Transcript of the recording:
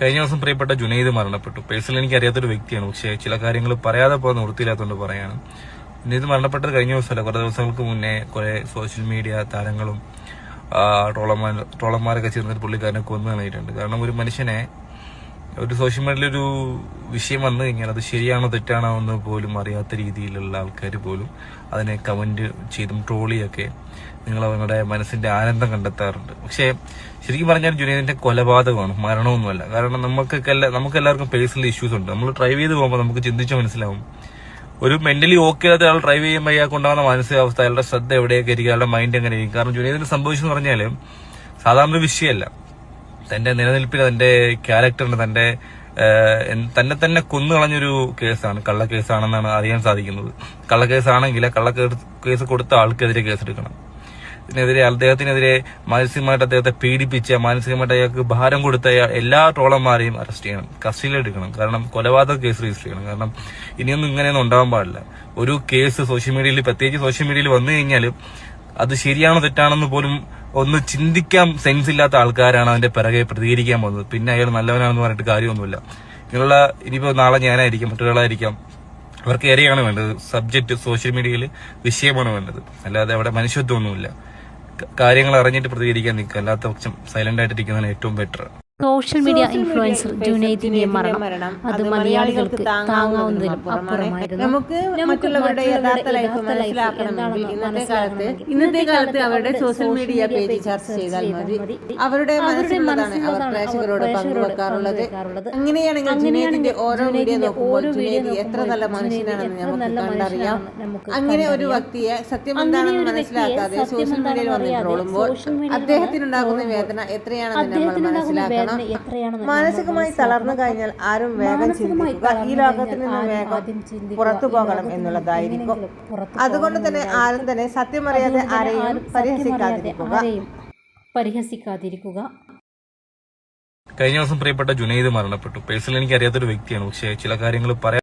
കഴിഞ്ഞ ദിവസം പ്രിയപ്പെട്ട ജുനൈദ് മരണപ്പെട്ടു. പേഴ്സണലി എനിക്ക് അറിയാത്തൊരു വ്യക്തിയാണ്. പക്ഷേ ചില കാര്യങ്ങൾ പറയാതെ പോകാൻ നിവൃത്തിയില്ലാത്തതുകൊണ്ട് പറയാണ്. ജുനൈദ് മരണപ്പെട്ടത് കഴിഞ്ഞ ദിവസമല്ല. കുറേ ദിവസങ്ങൾക്ക് മുന്നേ കുറെ സോഷ്യൽ മീഡിയ താരങ്ങളും ട്രോളർമാർ ട്രോളന്മാരൊക്കെ ചേർന്നിട്ട് പുള്ളിക്കാരനെ കൊന്നു കളഞ്ഞിട്ടുണ്ട് കാരണം ഒരു മനുഷ്യനെ ഒരു സോഷ്യൽ മീഡിയയിൽ ഒരു വിഷയം വന്നു കഴിഞ്ഞാൽ അത് ശരിയാണോ തെറ്റാണോ എന്ന് പോലും അറിയാത്ത രീതിയിലുള്ള ആൾക്കാർ പോലും അതിനെ കമന്റ് ചെയ്തും ട്രോളിയൊക്കെ നിങ്ങൾ അവരുടെ മനസ്സിന്റെ ആനന്ദം കണ്ടെത്താറുണ്ട്. പക്ഷേ ശരിക്കും പറഞ്ഞാൽ ജുനൈദിന്റെ കൊലപാതകമാണ് മരണമൊന്നുമല്ല. കാരണം നമുക്കൊക്കെ എല്ലാ- നമുക്ക് എല്ലാവർക്കും പേഴ്സണൽ ഇഷ്യൂസ് ഉണ്ട്. നമ്മൾ ഡ്രൈവ് ചെയ്ത് പോകുമ്പോൾ നമുക്ക് ചിന്തിച്ച് മനസ്സിലാവും. ഒരു മെന്റലി ഓക്കെ ആയത് അയാൾ ഡ്രൈവ് ചെയ്യുമ്പോൾ അയാൾക്ക് ഉണ്ടാകുന്ന മാനസികാവസ്ഥ അയാളുടെ ശ്രദ്ധ എവിടെയൊക്കെ ഇരിക്കുക അയാളുടെ മൈൻഡ് എങ്ങനെ ഇരിക്കും കാരണം ജുനൈദിന് സംഭവിച്ചെന്ന് പറഞ്ഞാൽ സാധാരണ വിഷയമല്ല. തന്റെ നിലനിൽപ്പിന് തന്റെ ക്യാരക്ടറിന് തന്റെ തന്നെ തന്നെ കൊന്നു കളഞ്ഞൊരു കേസാണ് കള്ളക്കേസാണെന്നാണ് അറിയാൻ സാധിക്കുന്നത്. കള്ളക്കേസാണെങ്കിൽ കേസ് കൊടുത്ത ആൾക്കെതിരെ കേസെടുക്കണം. ഇതിനെതിരെ അദ്ദേഹത്തിനെതിരെ മാനസികമായിട്ട് അദ്ദേഹത്തെ പീഡിപ്പിച്ച മാനസികമായിട്ട് അയാൾക്ക് ഭാരം കൊടുത്ത എല്ലാ ട്രോളന്മാരെയും അറസ്റ്റ് ചെയ്യണം കസ്റ്റഡിയിലെടുക്കണം. കാരണം കൊലപാതക കേസ് രജിസ്റ്റർ ചെയ്യണം. കാരണം ഇനിയൊന്നും ഇങ്ങനെയൊന്നും ഉണ്ടാവാൻ പാടില്ല. ഒരു കേസ് സോഷ്യൽ മീഡിയയിൽ പ്രത്യേകിച്ച് സോഷ്യൽ മീഡിയയിൽ വന്നു കഴിഞ്ഞാൽ അത് ശരിയാണോ തെറ്റാണെന്ന് പോലും ഒന്ന് ചിന്തിക്കാൻ സെൻസ് ഇല്ലാത്ത ആൾക്കാരാണ് അവന്റെ പിറകെ പ്രതികരിക്കാൻ പോകുന്നത്. പിന്നെ അയാൾ നല്ലവനാണെന്ന് പറഞ്ഞിട്ട് കാര്യമൊന്നുമില്ല. ഇങ്ങനെയുള്ള ഇനിയിപ്പോ നാളെ ഞാനായിരിക്കും മറ്റൊരാളായിരിക്കാം. അവർക്ക് ഏറെയാണ് വേണ്ടത്. സബ്ജക്ട് സോഷ്യൽ മീഡിയയിൽ വിഷയമാണ് വേണ്ടത്. അല്ലാതെ അവിടെ മനുഷ്യത്വമൊന്നുമില്ല. കാര്യങ്ങൾ അറിഞ്ഞിട്ട് പ്രതികരിക്കാൻ നിൽക്കുക. അല്ലാത്ത പക്ഷം സൈലന്റ് ആയിട്ടിരിക്കുന്നതാണ് ഏറ്റവും ബെറ്റർ സോഷ്യൽ മീഡിയ ഇൻഫ്ലുവൻസർ ജുനൈദിന്റെ മരണം. അത് മലയാളികൾക്ക് താങ്ങാവുന്നതിലും അപ്പുറമായിരുന്നു. നമുക്ക് മറ്റുള്ളവരുടെ യഥാർത്ഥ ലൈഫ് മനസ്സിലാക്കണമെങ്കിൽ ഇന്നത്തെ കാലത്ത് ഇന്നത്തെ കാലത്ത് അവരുടെ സോഷ്യൽ മീഡിയ പേജ് ചർച്ച ചെയ്താൽ മതി. അവരുടെ മനസ്സിലുള്ളതാണ് അവർ പ്രേക്ഷകരോട് പങ്കുവെക്കാറുള്ളത്. അങ്ങനെയാണെങ്കിൽ ജുനൈദിന്റെ ഓരോ വീഡിയോ നോക്കുമ്പോൾ ജുനൈദി എത്ര നല്ല മനുഷ്യനാണെന്ന് നമുക്ക് കണ്ടറിയാം. അങ്ങനെ ഒരു വ്യക്തിയെ സത്യം എന്താണെന്ന് മനസ്സിലാക്കാതെ സോഷ്യൽ മീഡിയയിൽ വന്ന് ട്രോളുമ്പോൾ അദ്ദേഹത്തിനുണ്ടാകുന്ന വേദന എത്രയാണെന്ന് നമ്മൾ മനസ്സിലാക്കണം എത്രയാണെന്ന് മാനസികമായി തളർന്നു കഴിഞ്ഞാൽ ആരും വേഗം ചിന്തിക്കുക. ഈ ലോകത്തിൽ നിന്ന് വേഗം പുറത്തു പോകണം എന്നുള്ളതായിരിക്കും. അതുകൊണ്ട് തന്നെ ആരും തന്നെ സത്യം അറിയാതെ ആരെയും പരിഹസിക്കാതിരിക്കുക. പരിഹസിക്കാതിരിക്കുക. കഴിഞ്ഞ ദിവസം പ്രിയപ്പെട്ട ജുനൈദ് മരണപ്പെട്ടു. പേഴ്സണലി എനിക്ക് അറിയാത്തൊരു വ്യക്തിയാണ്. പക്ഷേ ചില കാര്യങ്ങൾ പറയാൻ